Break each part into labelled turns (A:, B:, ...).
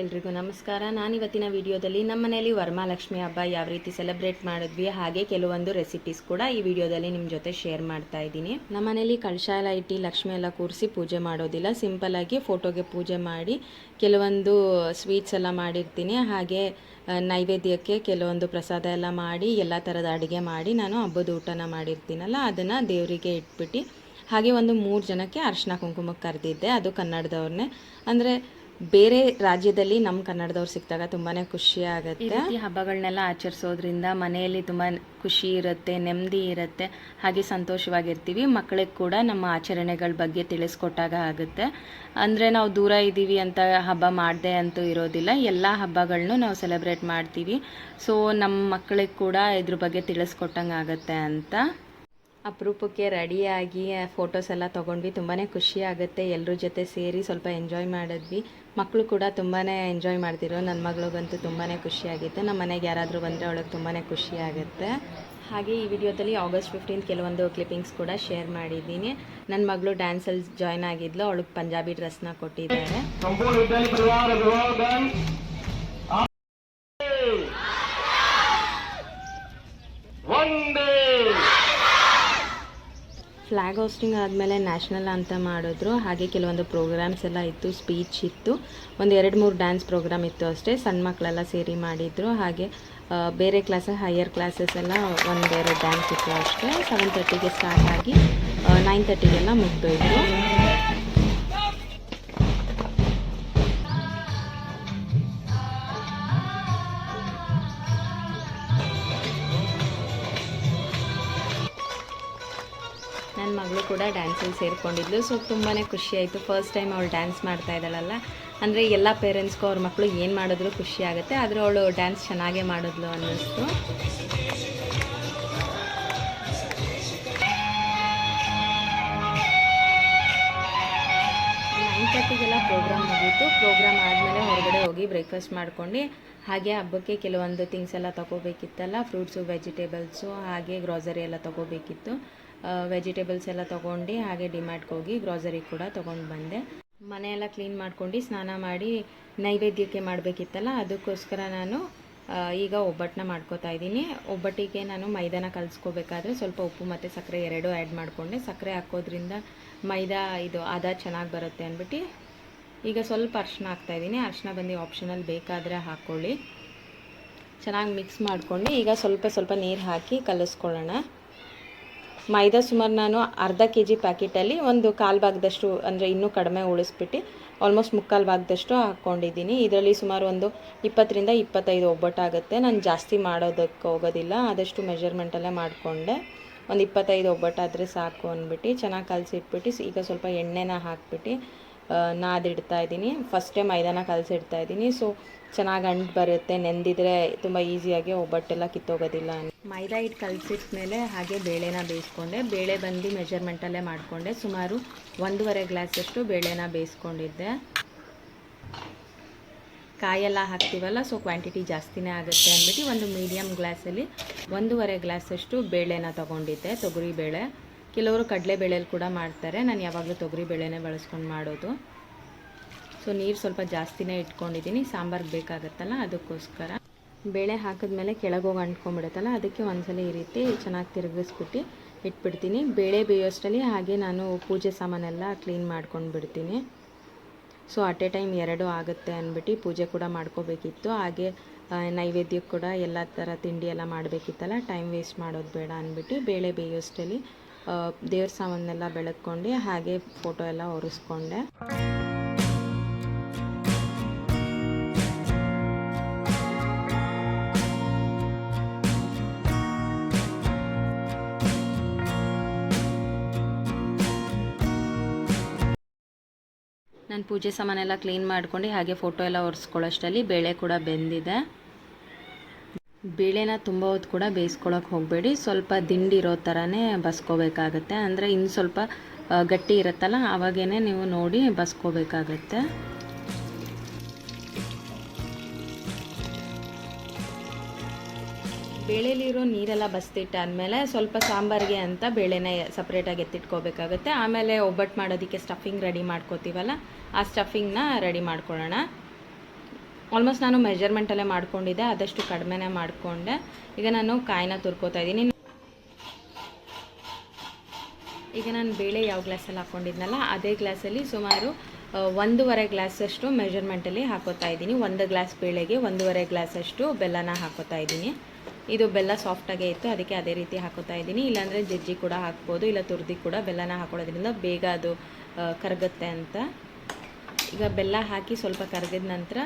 A: ಎಲ್ರಿಗೂ ನಮಸ್ಕಾರ. ನಾನು ಇವತ್ತಿನ ವಿಡಿಯೋದಲ್ಲಿ ನಮ್ಮ ಮನೆಯಲ್ಲಿ ವರಮಹಾಲಕ್ಷ್ಮಿ ಹಬ್ಬ ಯಾವ ರೀತಿ ಸೆಲೆಬ್ರೇಟ್ ಮಾಡಿದ್ವಿ, ಹಾಗೆ ಕೆಲವೊಂದು ರೆಸಿಪೀಸ್ ಕೂಡ ಈ ವಿಡಿಯೋದಲ್ಲಿ ನಿಮ್ಮ ಜೊತೆ ಶೇರ್ ಮಾಡ್ತಾ ಇದ್ದೀನಿ. ನಮ್ಮ ಮನೆಯಲ್ಲಿ ಕಳಶ ಎಲ್ಲ ಇಟ್ಟು ಲಕ್ಷ್ಮಿ ಎಲ್ಲ ಕೂರಿಸಿ ಪೂಜೆ ಮಾಡೋದಿಲ್ಲ. ಸಿಂಪಲ್ ಆಗಿ ಫೋಟೋಗೆ ಪೂಜೆ ಮಾಡಿ ಕೆಲವೊಂದು ಸ್ವೀಟ್ಸ್ ಎಲ್ಲ ಮಾಡಿರ್ತೀನಿ. ಹಾಗೆ ನೈವೇದ್ಯಕ್ಕೆ ಕೆಲವೊಂದು ಪ್ರಸಾದ ಎಲ್ಲ ಮಾಡಿ, ಎಲ್ಲ ಥರದ ಅಡುಗೆ ಮಾಡಿ ನಾನು ಹಬ್ಬದ ಊಟನ ಮಾಡಿರ್ತೀನಲ್ಲ, ಅದನ್ನು ದೇವರಿಗೆ ಇಟ್ಬಿಟ್ಟು ಹಾಗೆ ಒಂದು ಮೂರು ಜನಕ್ಕೆ ಅರ್ಶಿನ ಕುಂಕುಮಕ್ಕೆ ಕರೆದಿದ್ದೆ. ಅದು ಕನ್ನಡದವ್ರನ್ನೇ. ಅಂದರೆ ಬೇರೆ ರಾಜ್ಯದಲ್ಲಿ ನಮ್ಮ ಕನ್ನಡದವ್ರು ಸಿಕ್ಕಿದಾಗ ತುಂಬಾನೇ ಖುಷಿ ಆಗುತ್ತೆ. ಈ ಹಬ್ಬಗಳನ್ನೆಲ್ಲ ಆಚರಿಸೋದ್ರಿಂದ ಮನೆಯಲ್ಲಿ ತುಂಬಾ ಖುಷಿ ಇರುತ್ತೆ, ನೆಮ್ಮದಿ ಇರುತ್ತೆ, ಹಾಗೆ ಸಂತೋಷವಾಗಿರ್ತೀವಿ. ಮಕ್ಕಳಿಗೆ ಕೂಡ ನಮ್ಮ ಆಚರಣೆಗಳ ಬಗ್ಗೆ ತಿಳಿಸ್ಕೊಟ್ಟಾಗ ಆಗುತ್ತೆ. ಅಂದ್ರೆ ನಾವು ದೂರ ಇದ್ದೀವಿ ಅಂತ ಹಬ್ಬ ಮಾಡದೆ ಅಂತೂ ಇರೋದಿಲ್ಲ. ಎಲ್ಲ ಹಬ್ಬಗಳನ್ನು ನಾವು ಸೆಲೆಬ್ರೇಟ್ ಮಾಡ್ತೀವಿ. ಸೊ ನಮ್ಮ ಮಕ್ಕಳಿಗೆ ಕೂಡ ಇದ್ರ ಬಗ್ಗೆ ತಿಳಿಸ್ಕೊಟ್ಟಂಗೆ ಆಗುತ್ತೆ ಅಂತ. ಅಪರೂಪಕ್ಕೆ ರೆಡಿಯಾಗಿ ಫೋಟೋಸ್ ಎಲ್ಲ ತೊಗೊಂಡ್ವಿ. ತುಂಬಾ ಖುಷಿ ಆಗುತ್ತೆ. ಎಲ್ಲರ ಜೊತೆ ಸೇರಿ ಸ್ವಲ್ಪ ಎಂಜಾಯ್ ಮಾಡಿದ್ವಿ. ಮಕ್ಕಳು ಕೂಡ ತುಂಬಾ ಎಂಜಾಯ್ ಮಾಡ್ತಿರೋ ನನ್ನ ಮಗಳಿಗಂತೂ ತುಂಬಾ ಖುಷಿಯಾಗಿತ್ತು ನಮ್ಮ ಮನೆಗೆ ಯಾರಾದರೂ ಬಂದರೆ ಅವಳಿಗೆ ತುಂಬಾ ಖುಷಿ ಆಗುತ್ತೆ. ಹಾಗೆ ಈ ವಿಡಿಯೋದಲ್ಲಿ ಆಗಸ್ಟ್ ಫಿಫ್ಟೀನ್ ಕೆಲವೊಂದು ಕ್ಲಿಪ್ಪಿಂಗ್ಸ್ ಕೂಡ ಶೇರ್ ಮಾಡಿದ್ದೀನಿ. ನನ್ನ ಮಗಳು ಡ್ಯಾನ್ಸಲ್ಲಿ ಜಾಯ್ನ್ ಆಗಿದ್ಲು. ಅವಳಿಗೆ ಪಂಜಾಬಿ ಡ್ರೆಸ್ನ ಕೊಟ್ಟಿದ್ದಾರೆ ಫ್ಲ್ಯಾಗ್ ಹೋಸ್ಟಿಂಗ್ ಆದಮೇಲೆ ನ್ಯಾಷನಲ್ ಅಂತ ಮಾಡಿದ್ರು. ಹಾಗೆ ಕೆಲವೊಂದು ಪ್ರೋಗ್ರಾಮ್ಸ್ ಎಲ್ಲ ಇತ್ತು, ಸ್ಪೀಚ್ ಇತ್ತು. ಒಂದು ಎರಡು ಮೂರು ಡ್ಯಾನ್ಸ್ ಪ್ರೋಗ್ರಾಮ್ ಇತ್ತು ಅಷ್ಟೇ. ಸಣ್ಣ ಮಕ್ಕಳೆಲ್ಲ ಸೇರಿ ಮಾಡಿದ್ರು. ಹಾಗೆ ಬೇರೆ ಕ್ಲಾಸ್, ಹೈಯರ್ ಕ್ಲಾಸಸ್ ಎಲ್ಲ ಒಂದೆರಡು ಡ್ಯಾನ್ಸ್ ಇತ್ತು ಅಷ್ಟೇ. ಸೆವೆನ್ ತರ್ಟಿಗೆ ಸ್ಟಾರ್ಟ್ ಆಗಿ ನೈನ್ ತರ್ಟಿಗೆಲ್ಲ ಮುಗ್ದೋಯ್ತು. ಕೂಡ ಡ್ಯಾನ್ಸಲ್ಲಿ ಸೇರಿಕೊಂಡಿದ್ಲು. ಸೊ ತುಂಬಾ ಖುಷಿ ಆಯಿತು. ಫಸ್ಟ್ ಟೈಮ್ ಅವಳು ಡ್ಯಾನ್ಸ್ ಮಾಡ್ತಾ ಇದ್ದಾಳಲ್ಲ. ಅಂದರೆ ಎಲ್ಲ ಪೇರೆಂಟ್ಸ್ಗೂ ಅವ್ರ ಮಕ್ಕಳು ಏನು ಮಾಡಿದ್ರು ಖುಷಿ ಆಗುತ್ತೆ. ಆದರೆ ಅವಳು ಡ್ಯಾನ್ಸ್ ಚೆನ್ನಾಗೇ ಮಾಡಿದ್ಲು ಅನ್ನಿಸ್ತು. ನೈನ್ ಪ್ರೋಗ್ರಾಮ್ ಮುಗೀತು. ಪ್ರೋಗ್ರಾಮ್ ಆದಮೇಲೆ ಹೊರಗಡೆ ಹೋಗಿ ಬ್ರೇಕ್ಫಾಸ್ಟ್ ಮಾಡ್ಕೊಂಡು, ಹಾಗೆ ಹಬ್ಬಕ್ಕೆ ಕೆಲವೊಂದು ಥಿಂಗ್ಸ್ ಎಲ್ಲ ತೊಗೋಬೇಕಿತ್ತಲ್ಲ. ಫ್ರೂಟ್ಸು ವೆಜಿಟೇಬಲ್ಸು ಹಾಗೆ ಗ್ರಾಸರಿ ಎಲ್ಲ ತೊಗೋಬೇಕಿತ್ತು. ವೆಜಿಟೇಬಲ್ಸ್ ಎಲ್ಲ ತೊಗೊಂಡು ಹಾಗೆ ಡಿಮಾರ್ಟ್ಗೆ ಹೋಗಿ ಗ್ರಾಸರಿ ಕೂಡ ತೊಗೊಂಡು ಬಂದೆ. ಮನೆಯೆಲ್ಲ ಕ್ಲೀನ್ ಮಾಡ್ಕೊಂಡು ಸ್ನಾನ ಮಾಡಿ ನೈವೇದ್ಯಕ್ಕೆ ಮಾಡಬೇಕಿತ್ತಲ್ಲ, ಅದಕ್ಕೋಸ್ಕರ ನಾನು ಈಗ ಒಬ್ಬಟ್ಟನ್ನ ಮಾಡ್ಕೋತಾ ಇದ್ದೀನಿ. ಒಬ್ಬಟ್ಟಿಗೆ ನಾನು ಮೈದಾನ ಕಲಿಸ್ಕೋಬೇಕಾದ್ರೆ ಸ್ವಲ್ಪ ಉಪ್ಪು ಮತ್ತು ಸಕ್ಕರೆ ಎರಡೂ ಆ್ಯಡ್ ಮಾಡಿಕೊಂಡೆ. ಸಕ್ಕರೆ ಹಾಕೋದ್ರಿಂದ ಮೈದಾ ಇದು ಅದ ಚೆನ್ನಾಗಿ ಬರುತ್ತೆ ಅಂದ್ಬಿಟ್ಟು ಈಗ ಸ್ವಲ್ಪ ಅರ್ಶಿನ ಹಾಕ್ತಾಯಿದ್ದೀನಿ ಅರ್ಶಿನ ಬಂದು ಆಪ್ಷನಲ್ ಬೇಕಾದರೆ ಹಾಕ್ಕೊಳ್ಳಿ. ಚೆನ್ನಾಗಿ ಮಿಕ್ಸ್ ಮಾಡಿಕೊಂಡು ಈಗ ಸ್ವಲ್ಪ ಸ್ವಲ್ಪ ನೀರು ಹಾಕಿ ಕಲಿಸ್ಕೊಳ್ಳೋಣ. ಮೈದಾ ಸುಮಾರು ನಾನು ಅರ್ಧ ಕೆ ಜಿ ಪ್ಯಾಕೆಟಲ್ಲಿ ಒಂದು ಕಾಲು ಭಾಗದಷ್ಟು, ಅಂದರೆ ಇನ್ನೂ ಕಡಿಮೆ ಉಳಿಸ್ಬಿಟ್ಟು ಆಲ್ಮೋಸ್ಟ್ ಮುಕ್ಕಾಲು ಭಾಗದಷ್ಟು ಹಾಕ್ಕೊಂಡಿದ್ದೀನಿ ಇದರಲ್ಲಿ ಸುಮಾರು ಒಂದು ಇಪ್ಪತ್ತರಿಂದ ಇಪ್ಪತ್ತೈದು ಒಬ್ಬಟ್ಟಾಗುತ್ತೆ ನಾನು ಜಾಸ್ತಿ ಮಾಡೋದಕ್ಕೆ ಹೋಗೋದಿಲ್ಲ. ಆದಷ್ಟು ಮೆಜರ್ಮೆಂಟಲ್ಲೇ ಮಾಡಿಕೊಂಡೆ. ಒಂದು ಇಪ್ಪತ್ತೈದು ಒಬ್ಬಟ್ಟಾದರೆ ಸಾಕು ಅಂದ್ಬಿಟ್ಟು ಚೆನ್ನಾಗಿ ಕಲಸಿಟ್ಬಿಟ್ಟು, ಈಗ ಸ್ವಲ್ಪ ಎಣ್ಣೆನ ಹಾಕ್ಬಿಟ್ಟು ನಾದಿಡ್ತಾ ಇದ್ದೀನಿ. ಫಸ್ಟೇ ಮೈದಾನ ಕಲಸಿಡ್ತಾ ಇದ್ದೀನಿ. ಸೊ ಚೆನ್ನಾಗಿ ಅಂಟು ಬರುತ್ತೆ. ನೆಂದಿದ್ರೆ ತುಂಬ ಈಸಿಯಾಗಿ ಒಬ್ಬಟ್ಟೆಲ್ಲ ಕಿತ್ತೋಗೋದಿಲ್ಲ ಮೈದಾ ಹಿಟ್ಟು ಕಲಸಿಟ್ಮೇಲೆ ಹಾಗೆ ಬೇಳೆನ ಬೇಯಿಸ್ಕೊಂಡೆ. ಬೇಳೆ ಬಂದು ಮೆಜರ್ಮೆಂಟಲ್ಲೇ ಮಾಡಿಕೊಂಡೆ. ಸುಮಾರು ಒಂದೂವರೆ ಗ್ಲಾಸಷ್ಟು ಬೇಳೆನ ಬೇಯಿಸ್ಕೊಂಡಿದ್ದೆ. ಕಾಯೆಲ್ಲ ಹಾಕ್ತೀವಲ್ಲ ಸೊ ಕ್ವಾಂಟಿಟಿ ಜಾಸ್ತಿನೇ ಆಗುತ್ತೆ ಅಂದ್ಬಿಟ್ಟು ಒಂದು ಮೀಡಿಯಮ್ ಗ್ಲಾಸಲ್ಲಿ ಒಂದೂವರೆ ಗ್ಲಾಸಷ್ಟು ಬೇಳೆನ ತೊಗೊಂಡಿದ್ದೆ ತೊಗರಿ ಬೇಳೆ ಕೆಲವರು ಕಡಲೆ ಬೇಳೆಯಲ್ಲಿ ಕೂಡ ಮಾಡ್ತಾರೆ. ನಾನು ಯಾವಾಗಲೂ ತೊಗರಿ ಬೇಳೆನೇ ಬಳಸ್ಕೊಂಡು ಮಾಡೋದು. ಸೊ ನೀರು ಸ್ವಲ್ಪ ಜಾಸ್ತಿನೇ ಇಟ್ಕೊಂಡಿದ್ದೀನಿ ಸಾಂಬಾರ್ಗೆ ಬೇಕಾಗತ್ತಲ್ಲ, ಅದಕ್ಕೋಸ್ಕರ. ಬೇಳೆ ಹಾಕಿದ್ಮೇಲೆ ಕೆಳಗೋಗಿ ಅಂಟ್ಕೊಂಡ್ಬಿಡುತ್ತಲ್ಲ, ಅದಕ್ಕೆ ಒಂದ್ಸಲ ಈ ರೀತಿ ಚೆನ್ನಾಗಿ ತಿರುಗಿಸ್ಬಿಟ್ಟು ಇಟ್ಬಿಡ್ತೀನಿ. ಬೇಳೆ ಬೇಯೋಷ್ಟರಲ್ಲಿ ಹಾಗೆ ನಾನು ಪೂಜೆ ಸಾಮಾನೆಲ್ಲ ಕ್ಲೀನ್ ಮಾಡ್ಕೊಂಡು ಬಿಡ್ತೀನಿ ಸೊ ಅಟ್ ಎ ಟೈಮ್ ಎರಡು ಆಗುತ್ತೆ ಅಂದ್ಬಿಟ್ಟು ಪೂಜೆ ಕೂಡ ಮಾಡ್ಕೋಬೇಕಿತ್ತು. ಹಾಗೆ ನೈವೇದ್ಯಕ್ಕೆ ಕೂಡ ಎಲ್ಲ ಥರ ತಿಂಡಿ ಎಲ್ಲ ಮಾಡಬೇಕಿತ್ತಲ್ಲ ಟೈಮ್ ವೇಸ್ಟ್ ಮಾಡೋದು ಬೇಡ ಅಂದ್ಬಿಟ್ಟು ಬೇಳೆ ಬೇಯೋಷ್ಟರಲ್ಲಿ ದೇವ್ರ ಸಾಮಾನೆಲ್ಲ ಬೆಳಗ್ಕೊಂಡು ಹಾಗೆ ಫೋಟೋ ಎಲ್ಲ ಒರೆಸ್ಕೊಂಡೆ ನಾನು ಪೂಜೆ ಸಾಮಾನೆಲ್ಲ ಕ್ಲೀನ್ ಮಾಡ್ಕೊಂಡು ಹಾಗೆ ಫೋಟೋ ಎಲ್ಲ ಒರೆಸ್ಕೊಳ್ಳೋಷ್ಟರಲ್ಲಿ ಬೇಳೆ ಕೂಡ ಬೆಂದಿದೆ. ಬೇಳೆನ ತುಂಬ ಹೊತ್ತು ಕೂಡ ಬೇಯಿಸ್ಕೊಳಕ್ಕೆ ಹೋಗಬೇಡಿ. ಸ್ವಲ್ಪ ದಿಂಡಿರೋ ಥರನೇ ಬಸ್ಕೋಬೇಕಾಗತ್ತೆ. ಅಂದರೆ ಇನ್ನು ಸ್ವಲ್ಪ ಗಟ್ಟಿ ಇರುತ್ತಲ್ಲ ಆವಾಗೇ ನೀವು ನೋಡಿ ಬಸ್ಕೋಬೇಕಾಗತ್ತೆ. ಬೇಳೆಲಿರೋ ನೀರೆಲ್ಲ ಬಸ್ತಿಟ್ಟಾದಮೇಲೆ ಸ್ವಲ್ಪ ಸಾಂಬಾರಿಗೆ ಅಂತ ಬೇಳೆನ ಸಪ್ರೇಟಾಗಿ ಎತ್ತಿಟ್ಕೋಬೇಕಾಗುತ್ತೆ. ಆಮೇಲೆ ಒಬ್ಬಟ್ಟು ಮಾಡೋದಕ್ಕೆ ಸ್ಟಫಿಂಗ್ ರೆಡಿ ಮಾಡ್ಕೋತೀವಲ್ಲ, ಆ ಸ್ಟಫಿಂಗ್ನ ರೆಡಿ ಮಾಡ್ಕೊಳ್ಳೋಣ. ಆಲ್ಮೋಸ್ಟ್ ನಾನು ಮೆಜರ್ಮೆಂಟಲ್ಲೇ ಮಾಡ್ಕೊಂಡಿದ್ದೆ, ಆದಷ್ಟು ಕಡಿಮೆನೇ ಮಾಡಿಕೊಂಡೆ. ಈಗ ನಾನು ಕಾಯಿನ ತುರ್ಕೋತಾ ಇದ್ದೀನಿ. ಈಗ ನಾನು ಬೇಳೆ ಯಾವ ಗ್ಲಾಸಲ್ಲಿ ಹಾಕ್ಕೊಂಡಿದ್ನಲ್ಲ ಅದೇ ಗ್ಲಾಸಲ್ಲಿ ಸುಮಾರು ಒಂದೂವರೆ ಗ್ಲಾಸಷ್ಟು ಮೆಜರ್ಮೆಂಟಲ್ಲಿ ಹಾಕೋತಾ ಇದ್ದೀನಿ. ಒಂದು ಗ್ಲಾಸ್ ಬೇಳೆಗೆ ಒಂದೂವರೆ ಗ್ಲಾಸಷ್ಟು ಬೆಲ್ಲನ ಹಾಕೋತಾ ಇದ್ದೀನಿ. ಇದು ಬೆಲ್ಲ ಸಾಫ್ಟಾಗೇ ಇತ್ತು, ಅದಕ್ಕೆ ಅದೇ ರೀತಿ ಹಾಕೋತಾ ಇದ್ದೀನಿ. ಇಲ್ಲಾಂದರೆ ಜಜ್ಜಿ ಕೂಡ ಹಾಕ್ಬೋದು, ಇಲ್ಲ ತುರ್ದಿ ಕೂಡ ಬೆಲ್ಲನ ಹಾಕೊಳ್ಳೋದ್ರಿಂದ ಬೇಗ ಅದು ಕರಗುತ್ತೆ ಅಂತ. ಈಗ ಬೆಲ್ಲ ಹಾಕಿ ಸ್ವಲ್ಪ ಕರಗಿದ ನಂತರ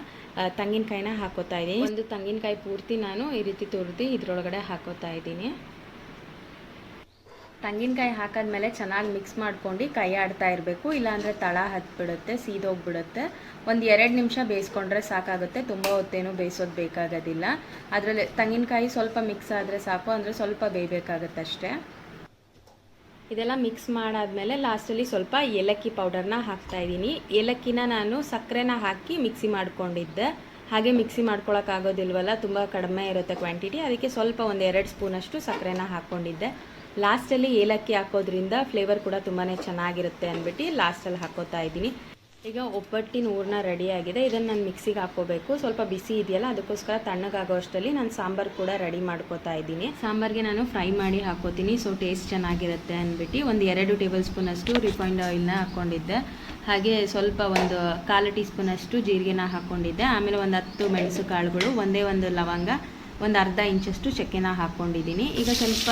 A: ತೆಂಗಿನಕಾಯಿನ ಹಾಕೋತಾ ಇದ್ದೀನಿ. ಒಂದು ತೆಂಗಿನಕಾಯಿ ಪೂರ್ತಿ ನಾನು ಈ ರೀತಿ ತುರಿದು ಇದರೊಳಗಡೆ ಹಾಕೋತಾ ಇದ್ದೀನಿ. ತೆಂಗಿನಕಾಯಿ ಹಾಕಾದ್ಮೇಲೆ ಚೆನ್ನಾಗಿ ಮಿಕ್ಸ್ ಮಾಡ್ಕೊಂಡು ಕೈ ಆಡ್ತಾ ಇರಬೇಕು. ಇಲ್ಲಾಂದರೆ ತಳ ಹತ್ಬಿಡುತ್ತೆ, ಸೀದೋಗ್ಬಿಡುತ್ತೆ. ಒಂದು ಎರಡು ನಿಮಿಷ ಬೇಯಿಸ್ಕೊಂಡ್ರೆ ಸಾಕಾಗುತ್ತೆ. ತುಂಬ ಹೊತ್ತೇನು ಬೇಯಿಸೋದು ಬೇಕಾಗೋದಿಲ್ಲ. ಅದರಲ್ಲಿ ತೆಂಗಿನಕಾಯಿ ಸ್ವಲ್ಪ ಮಿಕ್ಸ್ ಆದರೆ ಸಾಕು, ಅಂದರೆ ಸ್ವಲ್ಪ ಬೇಯಬೇಕಾಗತ್ತೆ ಅಷ್ಟೇ ಇದೆಲ್ಲ ಮಿಕ್ಸ್ ಮಾಡಾದ್ಮೇಲೆ ಲಾಸ್ಟಲ್ಲಿ ಸ್ವಲ್ಪ ಏಲಕ್ಕಿ ಪೌಡರ್ನ ಹಾಕ್ತಾ ಇದ್ದೀನಿ. ಏಲಕ್ಕಿನ ನಾನು ಸಕ್ಕರೆನ ಹಾಕಿ ಮಿಕ್ಸಿ ಮಾಡ್ಕೊಂಡಿದ್ದೆ. ಹಾಗೆ ಮಿಕ್ಸಿ ಮಾಡ್ಕೊಳಕ್ಕಾಗೋದಿಲ್ವಲ್ಲ, ತುಂಬ ಕಡಿಮೆ ಇರುತ್ತೆ ಕ್ವಾಂಟಿಟಿ ಅದಕ್ಕೆ ಸ್ವಲ್ಪ ಒಂದು ಎರಡು ಸ್ಪೂನಷ್ಟು ಸಕ್ಕರೆನ ಹಾಕ್ಕೊಂಡಿದ್ದೆ ಲಾಸ್ಟಲ್ಲಿ ಏಲಕ್ಕಿ ಹಾಕೋದ್ರಿಂದ ಫ್ಲೇವರ್ ಕೂಡ ತುಂಬಾ ಚೆನ್ನಾಗಿರುತ್ತೆ ಅಂದ್ಬಿಟ್ಟು ಲಾಸ್ಟಲ್ಲಿ ಹಾಕೋತಾ ಇದ್ದೀನಿ. ಈಗ ಒಬ್ಬಟ್ಟಿನ ರೆಡಿ ಆಗಿದೆ. ಇದನ್ನು ನಾನು ಮಿಕ್ಸಿಗೆ ಹಾಕೋಬೇಕು ಸ್ವಲ್ಪ ಬಿಸಿ ಇದೆಯಲ್ಲ, ಅದಕ್ಕೋಸ್ಕರ ತಣ್ಣಗಾಗೋ ಅಷ್ಟರಲ್ಲಿ ನಾನು ಸಾಂಬಾರು ಕೂಡ ರೆಡಿ ಮಾಡ್ಕೋತಾ ಇದ್ದೀನಿ. ಸಾಂಬಾರಿಗೆ ನಾನು ಫ್ರೈ ಮಾಡಿ ಹಾಕೋತೀನಿ ಸೊ ಟೇಸ್ಟ್ ಚೆನ್ನಾಗಿರುತ್ತೆ ಅಂದ್ಬಿಟ್ಟು ಒಂದು ಎರಡು ಟೇಬಲ್ ಸ್ಪೂನಷ್ಟು ರಿಫೈಂಡ್ ಆಯಿಲ್ನ ಹಾಕ್ಕೊಂಡಿದ್ದೆ. ಹಾಗೆ ಸ್ವಲ್ಪ ಒಂದು ಕಾಲು ಟೀ ಸ್ಪೂನಷ್ಟು ಜೀರಿಗೆನ ಹಾಕ್ಕೊಂಡಿದ್ದೆ. ಆಮೇಲೆ ಒಂದು ಹತ್ತು ಮೆಣಸು ಕಾಳುಗಳು, ಒಂದೇ ಒಂದು ಲವಂಗ ಒಂದು ಅರ್ಧ ಇಂಚಷ್ಟು ಚಕ್ಕೆನ ಹಾಕ್ಕೊಂಡಿದ್ದೀನಿ ಈಗ ಸ್ವಲ್ಪ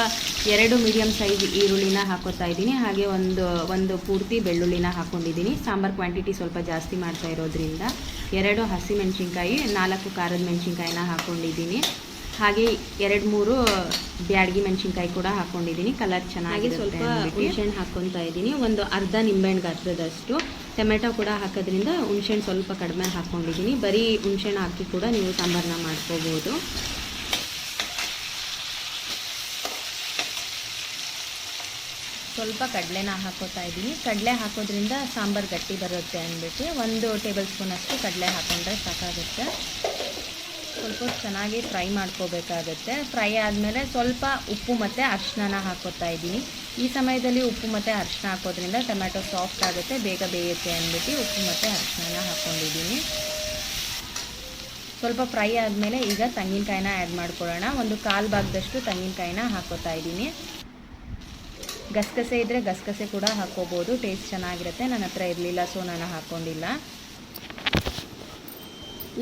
A: ಎರಡು ಮೀಡಿಯಮ್ ಸೈಜ್ ಈರುಳ್ಳಿನ ಹಾಕೋತಾ ಇದ್ದೀನಿ. ಹಾಗೆ ಒಂದು ಒಂದು ಪೂರ್ತಿ ಬೆಳ್ಳುಳ್ಳಿನ ಹಾಕ್ಕೊಂಡಿದ್ದೀನಿ ಸಾಂಬಾರು ಕ್ವಾಂಟಿಟಿ ಸ್ವಲ್ಪ ಜಾಸ್ತಿ ಮಾಡ್ತಾ ಇರೋದ್ರಿಂದ ಎರಡು ಹಸಿ ಮೆಣಸಿನ್ಕಾಯಿ ನಾಲ್ಕು ಖಾರದ ಮೆಣಸಿನ್ಕಾಯಿನ ಹಾಕ್ಕೊಂಡಿದ್ದೀನಿ ಹಾಗೆ ಎರಡು ಮೂರು ಬ್ಯಾಡ್ಗಿ ಮೆಣಸಿನ್ಕಾಯಿ ಕೂಡ ಹಾಕ್ಕೊಂಡಿದ್ದೀನಿ ಕಲರ್ ಚೆನ್ನಾಗಿ ಸ್ವಲ್ಪ ಹುಣಸೆಹಣ್ಣು ಹಾಕ್ಕೊತಾ ಇದ್ದೀನಿ. ಒಂದು ಅರ್ಧ ನಿಂಬೆಹಣ್ಣು ಗಾತ್ರದಷ್ಟು. ಟೊಮೆಟೊ ಕೂಡ ಹಾಕೋದ್ರಿಂದ ಹುಣಸೆಹಣ್ಣು ಸ್ವಲ್ಪ ಕಡಿಮೆ ಹಾಕ್ಕೊಂಡಿದ್ದೀನಿ ಬರೀ ಹುಣಸೆಹಣ್ಣು ಹಾಕಿ ಕೂಡ ನೀವು ಸಾಂಬಾರನ್ನ ಮಾಡ್ಕೋಬೋದು. ಸ್ವಲ್ಪ ಕಡಲೆನ ಹಾಕೋತಾ ಇದ್ದೀನಿ. ಕಡಲೆ ಹಾಕೋದ್ರಿಂದ ಸಾಂಬಾರು ಗಟ್ಟಿ ಬರುತ್ತೆ ಅಂದ್ಬಿಟ್ಟು ಒಂದು ಟೇಬಲ್ ಸ್ಪೂನಷ್ಟು ಕಡಲೆ ಹಾಕೊಂಡ್ರೆ ಸಾಕಾಗುತ್ತೆ. ಸ್ವಲ್ಪ ಚೆನ್ನಾಗಿ ಫ್ರೈ ಮಾಡ್ಕೋಬೇಕಾಗುತ್ತೆ. ಫ್ರೈ ಆದಮೇಲೆ ಸ್ವಲ್ಪ ಉಪ್ಪು ಮತ್ತು ಅರಿಶಿನ ಹಾಕೋತಾ ಇದ್ದೀನಿ. ಈ ಸಮಯದಲ್ಲಿ ಉಪ್ಪು ಮತ್ತು ಅರಿಶಿನ ಹಾಕೋದ್ರಿಂದ ಟೊಮ್ಯಾಟೊ ಸಾಫ್ಟ್ ಆಗುತ್ತೆ, ಬೇಗ ಬೇಯುತ್ತೆ ಅಂದ್ಬಿಟ್ಟು ಉಪ್ಪು ಮತ್ತು ಅರಿಶಿನ ಹಾಕ್ಕೊಂಡಿದ್ದೀನಿ ಸ್ವಲ್ಪ ಫ್ರೈ ಆದಮೇಲೆ ಈಗ ತೆಂಗಿನಕಾಯಿನ ಆ್ಯಡ್ ಮಾಡ್ಕೊಳ್ಳೋಣ. ಒಂದು ಕಾಲು ಭಾಗದಷ್ಟು ತೆಂಗಿನಕಾಯಿನ ಹಾಕೋತಾ ಇದ್ದೀನಿ. ಗಸಗಸೆ ಇದ್ದರೆ ಗಸಗಸೆ ಕೂಡ ಹಾಕ್ಕೋಬೋದು. ಟೇಸ್ಟ್ ಚೆನ್ನಾಗಿರುತ್ತೆ. ನನ್ನ ಹತ್ರ ಇರಲಿಲ್ಲ ಸೊ ನಾನು ಹಾಕ್ಕೊಂಡಿಲ್ಲ.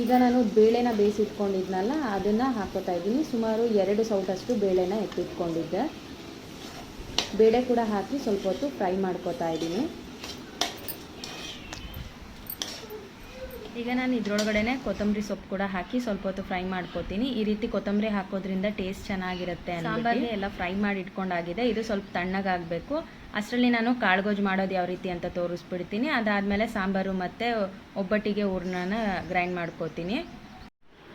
A: ಈಗ ನಾನು ಬೇಳೆನ ಬೇಯಿಸಿಟ್ಕೊಂಡಿದ್ನಲ್ಲ, ಅದನ್ನು ಹಾಕೋತಾ ಇದ್ದೀನಿ. ಸುಮಾರು ಎರಡು ಸೌಟಷ್ಟು ಬೇಳೆನ ಎತ್ತಿಟ್ಕೊಂಡಿದ್ದೆ. ಬೇಳೆ ಕೂಡ ಹಾಕಿ ಸ್ವಲ್ಪ ಹೊತ್ತು ಫ್ರೈ ಮಾಡ್ಕೋತಾ ಇದ್ದೀನಿ. ಈಗ ನಾನು ಇದ್ರೊಳಗಡೆನೆ ಕೊತ್ತಂಬರಿ ಸೊಪ್ಪು ಕೂಡ ಹಾಕಿ ಸ್ವಲ್ಪ ಹೊತ್ತು ಫ್ರೈ ಮಾಡ್ಕೋತೀನಿ. ಈ ರೀತಿ ಕೊತ್ತಂಬರಿ ಹಾಕೋದ್ರಿಂದ ಟೇಸ್ಟ್ ಚೆನ್ನಾಗಿರುತ್ತೆ ಸಾಂಬಾರಿಗೆ ಎಲ್ಲ ಫ್ರೈ ಮಾಡಿ ಇಟ್ಕೊಂಡಾಗಿದೆ. ಇದು ಸ್ವಲ್ಪ ತಣ್ಣಗಾಗಬೇಕು. ಅಷ್ಟರಲ್ಲಿ ನಾನು ಕಾಳುಗೋಜು ಮಾಡೋದು ಯಾವ ರೀತಿ ಅಂತ ತೋರಿಸ್ಬಿಡ್ತೀನಿ. ಅದಾದಮೇಲೆ ಸಾಂಬಾರು ಮತ್ತು ಒಬ್ಬಟ್ಟಿಗೆ ಹೂರ್ಣನ ಗ್ರೈಂಡ್ ಮಾಡ್ಕೋತೀನಿ.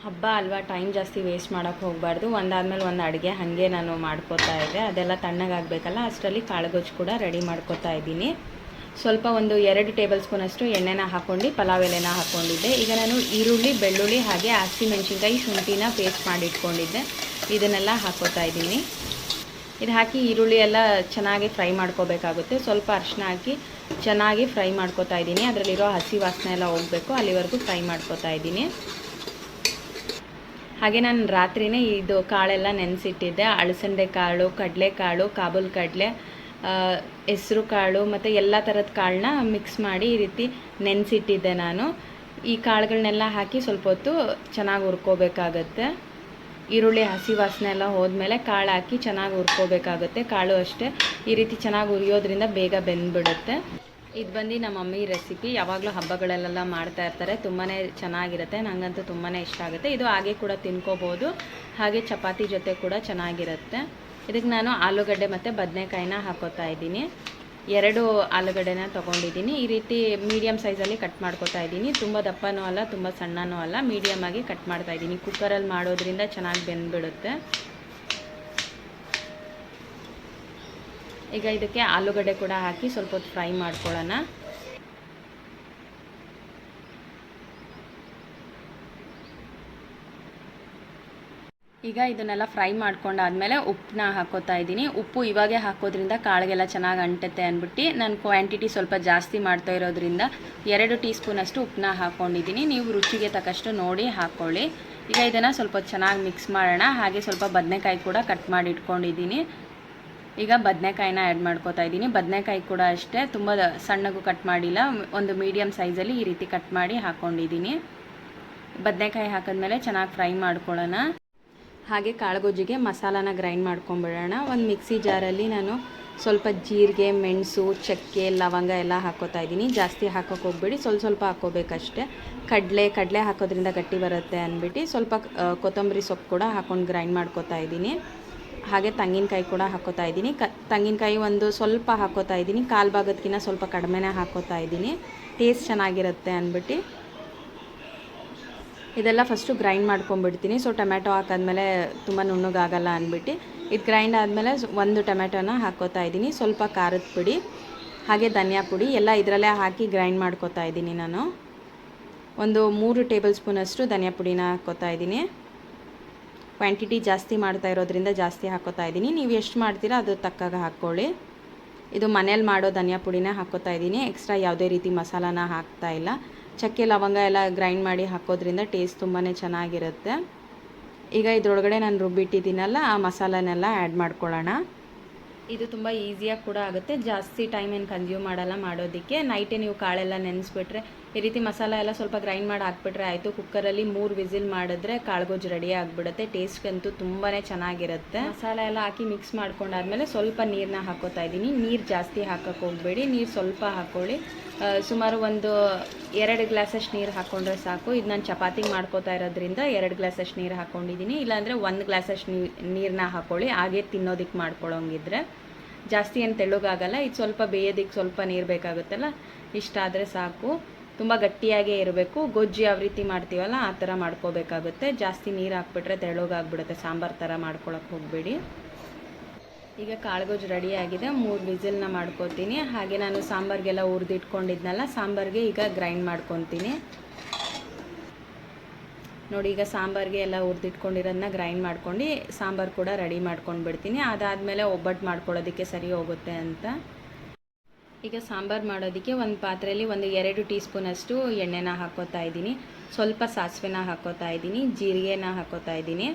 A: ಹಬ್ಬ ಅಲ್ವಾ? ಟೈಮ್ ಜಾಸ್ತಿ ವೇಸ್ಟ್ ಮಾಡೋಕ್ಕೆ ಹೋಗಬಾರ್ದು. ಒಂದಾದ್ಮೇಲೆ ಒಂದು ಅಡುಗೆ ಹಾಗೆ ನಾನು ಮಾಡ್ಕೋತಾ ಇದ್ದೆ. ಅದೆಲ್ಲ ತಣ್ಣಗಾಗಬೇಕಲ್ಲ, ಅಷ್ಟರಲ್ಲಿ ಕಾಳುಗೊಜ್ಜು ಕೂಡ ರೆಡಿ ಮಾಡ್ಕೋತಾ ಇದ್ದೀನಿ. ಸ್ವಲ್ಪ ಒಂದು ಎರಡು ಟೇಬಲ್ ಸ್ಪೂನಷ್ಟು ಎಣ್ಣೆನ ಹಾಕ್ಕೊಂಡು ಪಲಾವ್ ಎಲೆನ ಹಾಕ್ಕೊಂಡಿದ್ದೆ ಈಗ ನಾನು ಈರುಳ್ಳಿ, ಬೆಳ್ಳುಳ್ಳಿ ಹಾಗೆ ಹಸಿಮೆಣ್ಸಿನ್ಕಾಯಿ ಶುಂಠಿನ ಪೇಸ್ಟ್ ಮಾಡಿ ಇಟ್ಕೊಂಡಿದ್ದೆ. ಇದನ್ನೆಲ್ಲ ಹಾಕೋತಾ ಇದ್ದೀನಿ. ಇದು ಹಾಕಿ ಈರುಳ್ಳಿ ಎಲ್ಲ ಚೆನ್ನಾಗಿ ಫ್ರೈ ಮಾಡ್ಕೋಬೇಕಾಗುತ್ತೆ. ಸ್ವಲ್ಪ ಅರಿಶಿನ ಹಾಕಿ ಚೆನ್ನಾಗಿ ಫ್ರೈ ಮಾಡ್ಕೋತಾ ಇದ್ದೀನಿ. ಅದರಲ್ಲಿರೋ ಹಸಿ ವಾಸನೆ ಎಲ್ಲ ಹೋಗಬೇಕು. ಅಲ್ಲಿವರೆಗೂ ಫ್ರೈ ಮಾಡ್ಕೋತಾ ಇದ್ದೀನಿ. ಹಾಗೆ ನಾನು ರಾತ್ರಿನೇ ಇದು ಕಾಳೆಲ್ಲ ನೆನೆಸಿಟ್ಟಿದ್ದೆ. ಅಳಸಂದೆ ಕಾಳು, ಕಡಲೆಕಾಳು, ಕಾಬೂಲ್ ಕಡಲೆ ಹೆಸ್ರು ಕಾಳು ಮತ್ತು ಎಲ್ಲ ಥರದ ಕಾಳನ್ನ ಮಿಕ್ಸ್ ಮಾಡಿ ಈ ರೀತಿ ನೆನೆಸಿಟ್ಟಿದ್ದೆ ನಾನು. ಈ ಕಾಳುಗಳನ್ನೆಲ್ಲ ಹಾಕಿ ಸ್ವಲ್ಪ ಹೊತ್ತು ಚೆನ್ನಾಗಿ ಹುರ್ಕೋಬೇಕಾಗತ್ತೆ. ಈರುಳ್ಳಿ, ಹಸಿ ವಾಸನೆ ಎಲ್ಲ ಹೋದ್ಮೇಲೆ ಕಾಳು ಹಾಕಿ ಚೆನ್ನಾಗಿ ಹುರ್ಕೋಬೇಕಾಗುತ್ತೆ. ಕಾಳು ಅಷ್ಟೇ. ಈ ರೀತಿ ಚೆನ್ನಾಗಿ ಹುರಿಯೋದ್ರಿಂದ ಬೇಗ ಬೆಂದ್ಬಿಡುತ್ತೆ. ಇದು ಬಂದು ನಮ್ಮ ಮಮ್ಮಿ ರೆಸಿಪಿ ಯಾವಾಗಲೂ ಹಬ್ಬಗಳಲ್ಲೆಲ್ಲ ಮಾಡ್ತಾ ಇರ್ತಾರೆ. ತುಂಬಾ ಚೆನ್ನಾಗಿರುತ್ತೆ. ನನಗಂತೂ ತುಂಬಾ ಇಷ್ಟ ಆಗುತ್ತೆ. ಇದು ಹಾಗೆ ಕೂಡ ತಿನ್ಕೋಬೋದು. ಹಾಗೆ ಚಪಾತಿ ಜೊತೆ ಕೂಡ ಚೆನ್ನಾಗಿರುತ್ತೆ. ಇದಕ್ಕೆ ನಾನು ಆಲೂಗಡ್ಡೆ ಮತ್ತು ಬದನೆಕಾಯಿನ ಹಾಕೋತಾ ಇದ್ದೀನಿ. ಎರಡು ಆಲೂಗಡ್ಡೆನ ತೊಗೊಂಡಿದ್ದೀನಿ. ಈ ರೀತಿ ಮೀಡಿಯಮ್ ಸೈಜಲ್ಲಿ ಕಟ್ ಮಾಡ್ಕೊತಾ ಇದ್ದೀನಿ. ತುಂಬ ದಪ್ಪನೂ ಅಲ್ಲ, ತುಂಬ ಸಣ್ಣನೂ ಅಲ್ಲ. ಮೀಡಿಯಮ್ ಆಗಿ ಕಟ್ ಮಾಡ್ತಾ ಇದ್ದೀನಿ. ಕುಕ್ಕರಲ್ಲಿ ಮಾಡೋದ್ರಿಂದ ಚೆನ್ನಾಗಿ ಬೆಂದ್ಬಿಡುತ್ತೆ. ಈಗ ಇದಕ್ಕೆ ಆಲೂಗಡ್ಡೆ ಕೂಡ ಹಾಕಿ ಸ್ವಲ್ಪ ಹೊತ್ತು ಫ್ರೈ ಮಾಡ್ಕೊಳ್ಳೋಣ. ಈಗ ಇದನ್ನೆಲ್ಲ ಫ್ರೈ ಮಾಡ್ಕೊಂಡಾದ್ಮೇಲೆ ಉಪ್ಪನ್ನ ಹಾಕೋತಾ ಇದ್ದೀನಿ. ಉಪ್ಪು ಇವಾಗೆ ಹಾಕೋದ್ರಿಂದ ಕಾಳಿಗೆಲ್ಲ ಚೆನ್ನಾಗಿ ಅಂಟುತ್ತೆ ಅಂದ್ಬಿಟ್ಟು ನಾನು ಕ್ವಾಂಟಿಟಿ ಸ್ವಲ್ಪ ಜಾಸ್ತಿ ಮಾಡ್ತಾ ಇರೋದ್ರಿಂದ ಎರಡು ಟೀ ಸ್ಪೂನಷ್ಟು ಉಪ್ಪನ್ನ ಹಾಕ್ಕೊಂಡಿದ್ದೀನಿ ನೀವು ರುಚಿಗೆ ತಕ್ಕಷ್ಟು ನೋಡಿ ಹಾಕ್ಕೊಳ್ಳಿ ಈಗ ಇದನ್ನು ಸ್ವಲ್ಪ ಚೆನ್ನಾಗಿ ಮಿಕ್ಸ್ ಮಾಡೋಣ. ಹಾಗೆ ಸ್ವಲ್ಪ ಬದನೆಕಾಯಿ ಕೂಡ ಕಟ್ ಮಾಡಿ ಇಟ್ಕೊಂಡಿದ್ದೀನಿ. ಈಗ ಬದನೆಕಾಯಿನ ಆ್ಯಡ್ ಮಾಡ್ಕೋತಾ ಇದ್ದೀನಿ. ಬದನೆಕಾಯಿ ಕೂಡ ಅಷ್ಟೇ, ತುಂಬ ಸಣ್ಣಗೂ ಕಟ್ ಮಾಡಿಲ್ಲ. ಒಂದು ಮೀಡಿಯಮ್ ಸೈಜಲ್ಲಿ ಈ ರೀತಿ ಕಟ್ ಮಾಡಿ ಹಾಕ್ಕೊಂಡಿದ್ದೀನಿ ಬದನೆಕಾಯಿ ಹಾಕಿದ್ಮೇಲೆ ಚೆನ್ನಾಗಿ ಫ್ರೈ ಮಾಡ್ಕೊಳ್ಳೋಣ. ಹಾಗೆ ಕಾಳುಗೊಜ್ಜಿಗೆ ಮಸಾಲಾನ ಗ್ರೈಂಡ್ ಮಾಡ್ಕೊಂಬಿಡೋಣ. ಒಂದು ಮಿಕ್ಸಿ ಜಾರಲ್ಲಿ ನಾನು ಸ್ವಲ್ಪ ಜೀರಿಗೆ, ಮೆಣಸು, ಚಕ್ಕೆ, ಲವಂಗ ಎಲ್ಲ ಹಾಕೋತಾ ಇದ್ದೀನಿ. ಜಾಸ್ತಿ ಹಾಕೋಕೆ ಹೋಗ್ಬೇಡಿ. ಸ್ವಲ್ಪ ಸ್ವಲ್ಪ ಹಾಕೋಬೇಕಷ್ಟೇ. ಕಡಲೆ ಕಡಲೆ ಹಾಕೋದ್ರಿಂದ ಗಟ್ಟಿ ಬರುತ್ತೆ ಅಂದ್ಬಿಟ್ಟು ಸ್ವಲ್ಪ ಕೊತ್ತಂಬರಿ ಸೊಪ್ಪು ಕೂಡ ಹಾಕೊಂಡು ಗ್ರೈಂಡ್ ಮಾಡ್ಕೋತಾ ಇದ್ದೀನಿ. ಹಾಗೆ ತೆಂಗಿನಕಾಯಿ ಕೂಡ ಹಾಕೋತಾ ಇದ್ದೀನಿ. ಕ, ತೆಂಗಿನಕಾಯಿ ಒಂದು ಸ್ವಲ್ಪ ಹಾಕೋತಾ ಇದ್ದೀನಿ. ಕಾಲು ಭಾಗದಕ್ಕಿಂತ ಸ್ವಲ್ಪ ಕಡಿಮೆನೇ ಹಾಕೋತಾ ಇದ್ದೀನಿ. ಟೇಸ್ಟ್ ಚೆನ್ನಾಗಿರುತ್ತೆ ಅಂದ್ಬಿಟ್ಟು ಇದೆಲ್ಲ ಫಸ್ಟು ಗ್ರೈಂಡ್ ಮಾಡ್ಕೊಂಬಿಡ್ತೀನಿ. ಸೊ ಟೊಮ್ಯಾಟೊ ಹಾಕಾದ್ಮೇಲೆ ತುಂಬ ನುಣ್ಣಗಾಗಲ್ಲ ಅಂದ್ಬಿಟ್ಟು, ಇದು ಗ್ರೈಂಡ್ ಆದಮೇಲೆ ಒಂದು ಟೊಮೆಟೊನ ಹಾಕೋತಾ ಇದ್ದೀನಿ. ಸ್ವಲ್ಪ ಖಾರದ ಪುಡಿ, ಹಾಗೆ ಧನಿಯಾ ಪುಡಿ, ಎಲ್ಲ ಇದರಲ್ಲೇ ಹಾಕಿ ಗ್ರೈಂಡ್ ಮಾಡ್ಕೋತಾ ಇದ್ದೀನಿ ನಾನು. ಒಂದು ಮೂರು ಟೇಬಲ್ ಸ್ಪೂನಷ್ಟು ಧನಿಯಾ ಪುಡಿನ ಹಾಕ್ಕೋತಾ ಇದ್ದೀನಿ. ಕ್ವಾಂಟಿಟಿ ಜಾಸ್ತಿ ಮಾಡ್ತಾ ಇರೋದ್ರಿಂದ ಜಾಸ್ತಿ ಹಾಕೋತಾ ಇದ್ದೀನಿ. ನೀವು ಎಷ್ಟು ಮಾಡ್ತೀರಾ ಅದು ತಕ್ಕಾಗ ಹಾಕ್ಕೊಳ್ಳಿ. ಇದು ಮನೇಲಿ ಮಾಡೋ ಧನಿಯಾ ಪುಡಿನ ಹಾಕ್ಕೋತಾ ಇದ್ದೀನಿ. ಎಕ್ಸ್ಟ್ರಾ ಯಾವುದೇ ರೀತಿ ಮಸಾಲಾನ ಹಾಕ್ತಾ ಇಲ್ಲ. ಚಕ್ಕೆ, ಲವಂಗ ಎಲ್ಲ ಗ್ರೈಂಡ್ ಮಾಡಿ ಹಾಕೋದ್ರಿಂದ ಟೇಸ್ಟ್ ತುಂಬಾ ಚೆನ್ನಾಗಿರುತ್ತೆ. ಈಗ ಇದ್ರೊಳಗಡೆ ನಾನು ರುಬ್ಬಿಟ್ಟಿದ್ದೀನಲ್ಲ, ಆ ಮಸಾಲನೆಲ್ಲ ಆ್ಯಡ್ ಮಾಡ್ಕೊಳ್ಳೋಣ. ಇದು ತುಂಬ ಈಸಿಯಾಗಿ ಕೂಡ ಆಗುತ್ತೆ. ಜಾಸ್ತಿ ಟೈಮ್ ಏನು ಕನ್ಸ್ಯೂಮ್ ಮಾಡಲ್ಲ ಮಾಡೋದಕ್ಕೆ. ನೈಟೇ ನೀವು ಕಾಳೆಲ್ಲ ನೆನೆಸ್ಬಿಟ್ರೆ ಈ ರೀತಿ ಮಸಾಲ ಎಲ್ಲ ಸ್ವಲ್ಪ ಗ್ರೈಂಡ್ ಮಾಡಿ ಹಾಕ್ಬಿಟ್ರೆ ಆಯಿತು. ಕುಕ್ಕರಲ್ಲಿ ಮೂರು ವಿಸಿಲ್ ಮಾಡಿದ್ರೆ ಕಾಳುಗೊಜ್ಜು ರೆಡಿ ಆಗಿಬಿಡುತ್ತೆ. ಟೇಸ್ಟ್ ಅಂತೂ ತುಂಬಾ ಚೆನ್ನಾಗಿರುತ್ತೆ. ಮಸಾಲ ಎಲ್ಲ ಹಾಕಿ ಮಿಕ್ಸ್ ಮಾಡ್ಕೊಂಡಾದ್ಮೇಲೆ ಸ್ವಲ್ಪ ನೀರನ್ನ ಹಾಕೋತಾ ಇದ್ದೀನಿ. ನೀರು ಜಾಸ್ತಿ ಹಾಕಕ್ಕೆ ಹೋಗಬೇಡಿ. ನೀರು ಸ್ವಲ್ಪ ಹಾಕ್ಕೊಳ್ಳಿ ಸುಮಾರು ಒಂದು ಎರಡು ಗ್ಲಾಸಷ್ಟು ನೀರು ಹಾಕ್ಕೊಂಡ್ರೆ ಸಾಕು. ಇದು ನಾನು ಚಪಾತಿಗೆ ಮಾಡ್ಕೋತಾ ಇರೋದ್ರಿಂದ ಎರಡು ಗ್ಲಾಸಷ್ಟು ನೀರು ಹಾಕ್ಕೊಂಡಿದ್ದೀನಿ ಇಲ್ಲಾಂದರೆ ಒಂದು ಗ್ಲಾಸಷ್ಟು ನೀರು ನೀರನ್ನ ಹಾಕ್ಕೊಳ್ಳಿ ಹಾಗೆ ತಿನ್ನೋದಕ್ಕೆ ಮಾಡ್ಕೊಳ್ಳೋಂಗಿದ್ರೆ ಜಾಸ್ತಿ ಏನು ತೆಳ್ಳಗಾಗಲ್ಲ. ಇದು ಸ್ವಲ್ಪ ಬೇಯೋದಕ್ಕೆ ಸ್ವಲ್ಪ ನೀರು ಬೇಕಾಗುತ್ತಲ್ಲ. ಇಷ್ಟಾದರೆ ಸಾಕು. ತುಂಬ ಗಟ್ಟಿಯಾಗೇ ಇರಬೇಕು. ಗೊಜ್ಜು ಯಾವ ರೀತಿ ಮಾಡ್ತೀವಲ್ಲ, ಆ ಥರ ಮಾಡ್ಕೋಬೇಕಾಗುತ್ತೆ. ಜಾಸ್ತಿ ನೀರು ಹಾಕ್ಬಿಟ್ರೆ ತೆಳೋಗಾಗ್ಬಿಡುತ್ತೆ ಸಾಂಬಾರು ಥರ ಮಾಡ್ಕೊಳಕ್ಕೆ ಹೋಗಬೇಡಿ. ಈಗ ಕಾಳುಗೊಜ್ಜು ರೆಡಿ ಆಗಿದೆ. ಮೂರು ವಿಸಿಲ್ನ ಮಾಡ್ಕೊತೀನಿ. ಹಾಗೆ ನಾನು ಸಾಂಬಾರಿಗೆಲ್ಲ ಹುರಿದಿಟ್ಕೊಂಡಿದ್ನಲ್ಲ, ಸಾಂಬಾರಿಗೆ ಈಗ ಗ್ರೈಂಡ್ ಮಾಡ್ಕೊತೀನಿ. ನೋಡಿ, ಈಗ ಸಾಂಬಾರಿಗೆ ಎಲ್ಲ ಹುರಿದಿಟ್ಕೊಂಡಿರೋದನ್ನ ಗ್ರೈಂಡ್ ಮಾಡ್ಕೊಂಡು ಸಾಂಬಾರು ಕೂಡ ರೆಡಿ ಮಾಡ್ಕೊಂಡು ಬಿಡ್ತೀನಿ ಅದಾದಮೇಲೆ ಒಬ್ಬಟ್ಟು ಮಾಡ್ಕೊಳ್ಳೋದಕ್ಕೆ ಸರಿ ಹೋಗುತ್ತೆ ಅಂತ. ಈಗ ಸಾಂಬಾರು ಮಾಡೋದಕ್ಕೆ ಒಂದು ಪಾತ್ರೆಯಲ್ಲಿ ಒಂದು ಎರಡು ಟೀ ಸ್ಪೂನಷ್ಟು ಎಣ್ಣೆನ ಹಾಕೋತಾ ಇದ್ದೀನಿ. ಸ್ವಲ್ಪ ಸಾಸಿವೆನ ಹಾಕೋತಾ ಇದ್ದೀನಿ. ಜೀರಿಗೆನ ಹಾಕೋತಾ ಇದ್ದೀನಿ.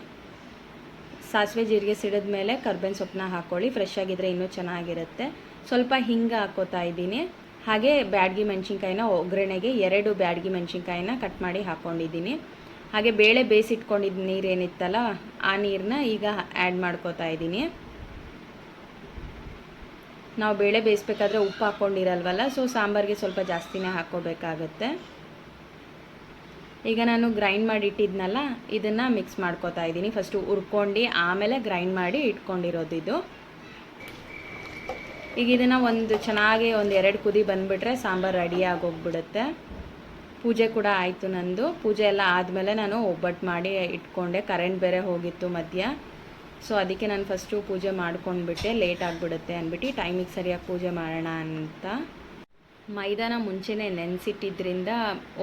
A: ಸಾಸಿವೆ ಜೀರಿಗೆ ಸಿಡಿದ ಮೇಲೆ ಕರ್ಬೇವಿನ ಸೊಪ್ಪನ್ನ ಹಾಕ್ಕೊಳ್ಳಿ. ಫ್ರೆಶ್ ಆಗಿದ್ರೆ ಇನ್ನೂ ಚೆನ್ನಾಗಿರುತ್ತೆ. ಸ್ವಲ್ಪ ಹಿಂಗ ಹಾಕೋತಾ ಇದ್ದೀನಿ. ಹಾಗೆ ಬ್ಯಾಡ್ಗಿ ಮೆಣಸಿನ್ಕಾಯಿನ ಒಗ್ಗರಣೆಗೆ ಎರಡು ಬ್ಯಾಡ್ಗಿ ಮೆಣಸಿನ್ಕಾಯಿನ ಕಟ್ ಮಾಡಿ ಹಾಕ್ಕೊಂಡಿದ್ದೀನಿ. ಹಾಗೆ ಬೇಳೆ ಬೇಯಿಸಿಟ್ಕೊಂಡಿದ್ದ ನೀರೇನಿತ್ತಲ್ಲ, ಆ ನೀರನ್ನ ಈಗ ಆ್ಯಡ್ ಮಾಡ್ಕೋತಾ ಇದ್ದೀನಿ. ನಾವು ಬೇಳೆ ಬೇಯಿಸ್ಬೇಕಾದ್ರೆ ಉಪ್ಪು ಹಾಕ್ಕೊಂಡಿರಲ್ವಲ್ಲ? ಸೊ ಸಾಂಬಾರಿಗೆ ಸ್ವಲ್ಪ ಜಾಸ್ತಿನೇ ಹಾಕ್ಕೋಬೇಕಾಗತ್ತೆ. ಈಗ ನಾನು ಗ್ರೈಂಡ್ ಮಾಡಿ ಇಟ್ಟಿದ್ನಲ್ಲ, ಇದನ್ನು ಮಿಕ್ಸ್ ಮಾಡ್ಕೋತಾ ಇದ್ದೀನಿ. ಫಸ್ಟು ಹುರ್ಕೊಂಡು, ಆಮೇಲೆ ಗ್ರೈಂಡ್ ಮಾಡಿ ಇಟ್ಕೊಂಡಿರೋದು ಇದು. ಈಗ ಇದನ್ನು ಒಂದು ಚೆನ್ನಾಗಿ ಒಂದು ಎರಡು ಕುದಿ ಬಂದುಬಿಟ್ರೆ ಸಾಂಬಾರು ರೆಡಿ ಆಗೋಗ್ಬಿಡುತ್ತೆ. ಪೂಜೆ ಕೂಡ ಆಯಿತು ನಂದು. ಪೂಜೆ ಎಲ್ಲ ಆದಮೇಲೆ ನಾನು ಒಬ್ಬಟ್ಟು ಮಾಡಿ ಇಟ್ಕೊಂಡೆ. ಕರೆಂಟ್ ಬೇರೆ ಹೋಗಿತ್ತು ಮಧ್ಯ. ಸೊ ಅದಕ್ಕೆ ನಾನು ಫಸ್ಟು ಪೂಜೆ ಮಾಡ್ಕೊಂಡ್ಬಿಟ್ಟೆ ಲೇಟ್ ಆಗಿಬಿಡುತ್ತೆ ಅಂದ್ಬಿಟ್ಟು ಟೈಮಿಗೆ ಸರಿಯಾಗಿ ಪೂಜೆ ಮಾಡೋಣ ಅಂತ. ಮೈದಾನ ಮುಂಚೆನೇ ನೆನೆಸಿಟ್ಟಿದ್ದರಿಂದ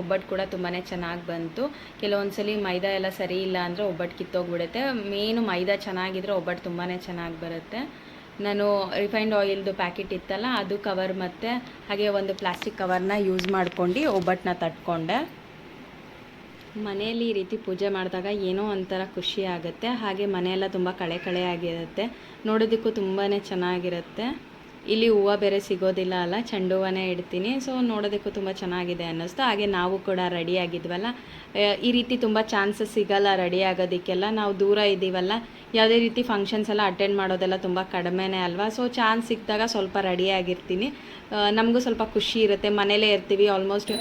A: ಒಬ್ಬಟ್ಟು ಕೂಡ ತುಂಬಾ ಚೆನ್ನಾಗಿ ಬಂತು. ಕೆಲವೊಂದು ಸಲ ಮೈದಾ ಎಲ್ಲ ಸರಿ ಇಲ್ಲ ಅಂದರೆ ಒಬ್ಬಟ್ಟು ಕಿತ್ತೋಗ್ಬಿಡುತ್ತೆ. ಮೇನು ಮೈದಾ ಚೆನ್ನಾಗಿದ್ರೆ ಒಬ್ಬಟ್ಟು ತುಂಬಾ ಚೆನ್ನಾಗಿ ಬರುತ್ತೆ. ನಾನು ರಿಫೈನ್ಡ್ ಆಯಿಲ್ದು ಪ್ಯಾಕೆಟ್ ಇತ್ತಲ್ಲ, ಅದು ಕವರ್ ಮತ್ತು ಹಾಗೆ ಒಂದು ಪ್ಲಾಸ್ಟಿಕ್ ಕವರ್ನ ಯೂಸ್ ಮಾಡ್ಕೊಂಡು ಒಬ್ಬಟ್ಟನ್ನ ತಟ್ಕೊಂಡೆ. ಮನೆಯಲ್ಲಿ ಈ ರೀತಿ ಪೂಜೆ ಮಾಡಿದಾಗ ಏನೋ ಒಂಥರ ಖುಷಿ ಆಗುತ್ತೆ. ಹಾಗೆ ಮನೆಯೆಲ್ಲ ತುಂಬ ಕಳೆ ಕಳೆ ಆಗಿರುತ್ತೆ ನೋಡೋದಕ್ಕೂ ತುಂಬಾ ಚೆನ್ನಾಗಿರುತ್ತೆ. ಇಲ್ಲಿ ಹೂವು ಬೇರೆ ಸಿಗೋದಿಲ್ಲ ಅಲ್ಲ ಚೆಂಡು ಹೂವನೇ ಇಡ್ತೀನಿ. ಸೊ ನೋಡೋದಕ್ಕೂ ತುಂಬ ಚೆನ್ನಾಗಿದೆ ಅನ್ನಿಸ್ತು. ಹಾಗೆ ನಾವು ಕೂಡ ರೆಡಿ ಆಗಿದ್ವಲ್ಲ. ಈ ರೀತಿ ತುಂಬ ಚಾನ್ಸಸ್ ಸಿಗಲ್ಲ ರೆಡಿ ಆಗೋದಕ್ಕೆಲ್ಲ. ನಾವು ದೂರ ಇದ್ದೀವಲ್ಲ. ಯಾವುದೇ ರೀತಿ ಫಂಕ್ಷನ್ಸ್ ಎಲ್ಲ ಅಟೆಂಡ್ ಮಾಡೋದೆಲ್ಲ ತುಂಬ ಕಡಿಮೆನೇ ಅಲ್ವಾ? ಸೊ ಚಾನ್ಸ್ ಸಿಕ್ಕಿದಾಗ ಸ್ವಲ್ಪ ರೆಡಿ ಆಗಿರ್ತೀನಿ. ನಮಗೂ ಸ್ವಲ್ಪ ಖುಷಿ ಇರುತ್ತೆ. ಮನೇಲೇ ಇರ್ತೀವಿ ಆಲ್ಮೋಸ್ಟ್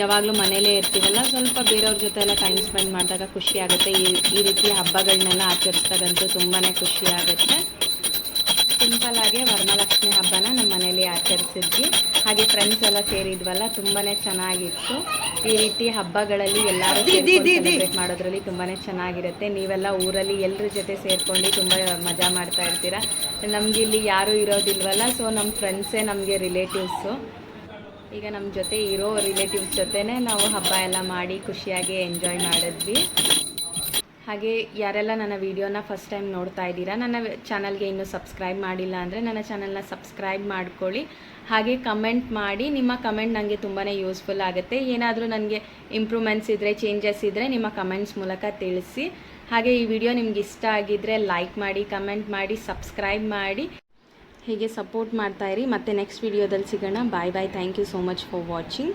A: ಯಾವಾಗಲೂ ಮನೇಲೇ ಇರ್ತೀವಲ್ಲ. ಸ್ವಲ್ಪ ಬೇರೆಯವ್ರ ಜೊತೆ ಎಲ್ಲ ಟೈಮ್ ಸ್ಪೆಂಡ್ ಮಾಡಿದಾಗ ಖುಷಿ ಆಗುತ್ತೆ. ಈ ಈ ರೀತಿ ಹಬ್ಬಗಳನ್ನೆಲ್ಲ ಆಚರಿಸ್ದಾಗಂತೂ ತುಂಬಾ ಖುಷಿ ಆಗುತ್ತೆ. ಸಿಂಪಲ್ ಆಗಿ ವರಮಹಾಲಕ್ಷ್ಮಿ ಹಬ್ಬನ ನಮ್ಮ ಮನೇಲಿ ಆಚರಿಸಿದ್ವಿ. ಹಾಗೆ ಫ್ರೆಂಡ್ಸ್ ಎಲ್ಲ ಸೇರಿದ್ವಲ್ಲ ತುಂಬಾನೇ ಚೆನ್ನಾಗಿತ್ತು. ಈ ರೀತಿ ಹಬ್ಬಗಳಲ್ಲಿ ಎಲ್ಲರೂ ಸೆಲೆಬ್ರೇಟ್ ಮಾಡೋದ್ರಲ್ಲಿ ತುಂಬಾನೇ ಚೆನ್ನಾಗಿರುತ್ತೆ. ನೀವೆಲ್ಲ ಊರಲ್ಲಿ ಎಲ್ಲರ ಜೊತೆ ಸೇರ್ಕೊಂಡು ತುಂಬ ಮಜಾ ಮಾಡ್ತಾ ಇರ್ತೀರಾ? ನಮ್ಗೆ ಇಲ್ಲಿ ಯಾರೂ ಇರೋದಿಲ್ವಲ್ಲ ಸೊ ನಮ್ಮ ಫ್ರೆಂಡ್ಸೇ ನಮಗೆ ರಿಲೇಟಿವ್ಸು ಈಗ ನಮ್ಮ ಜೊತೆ ಇರೋ ರಿಲೇಟಿವ್ಸ್ ಜೊತೆನೇ ನಾವು ಹಬ್ಬ ಎಲ್ಲ ಮಾಡಿ ಖುಷಿಯಾಗಿ ಎಂಜಾಯ್ ಮಾಡಿದ್ವಿ. ಹಾಗೆ ಯಾರೆಲ್ಲ ನನ್ನ ವೀಡಿಯೋನ ಫಸ್ಟ್ ಟೈಮ್ ನೋಡ್ತಾ ಇದ್ದೀರಾ, ನನ್ನ ಚಾನಲ್ಗೆ ಇನ್ನೂ ಸಬ್ಸ್ಕ್ರೈಬ್ ಮಾಡಿಲ್ಲ ಅಂದರೆ ನನ್ನ ಚಾನಲ್ನ ಸಬ್ಸ್ಕ್ರೈಬ್ ಮಾಡ್ಕೊಳ್ಳಿ. ಹಾಗೆ ಕಮೆಂಟ್ ಮಾಡಿ, ನಿಮ್ಮ ಕಮೆಂಟ್ ನನಗೆ ತುಂಬಾ ಯೂಸ್ಫುಲ್ ಆಗುತ್ತೆ. ಏನಾದರೂ ನನಗೆ ಇಂಪ್ರೂವ್ಮೆಂಟ್ಸ್ ಇದ್ದರೆ ಚೇಂಜಸ್ ಇದ್ದರೆ ನಿಮ್ಮ ಕಮೆಂಟ್ಸ್ ಮೂಲಕ ತಿಳಿಸಿ. ಹಾಗೆ ಈ ವಿಡಿಯೋ ನಿಮ್ಗೆ ಇಷ್ಟ ಆಗಿದ್ದರೆ ಲೈಕ್ ಮಾಡಿ ಕಮೆಂಟ್ ಮಾಡಿ ಸಬ್ಸ್ಕ್ರೈಬ್ ಮಾಡಿ. ಹೀಗೆ ಸಪೋರ್ಟ್ ಮಾಡ್ತಾ ಇರಿ. ಮತ್ತೆ ನೆಕ್ಸ್ಟ್ ವಿಡಿಯೋದಲ್ಲಿ ಸಿಗೋಣ. Bye bye thank you so much for watching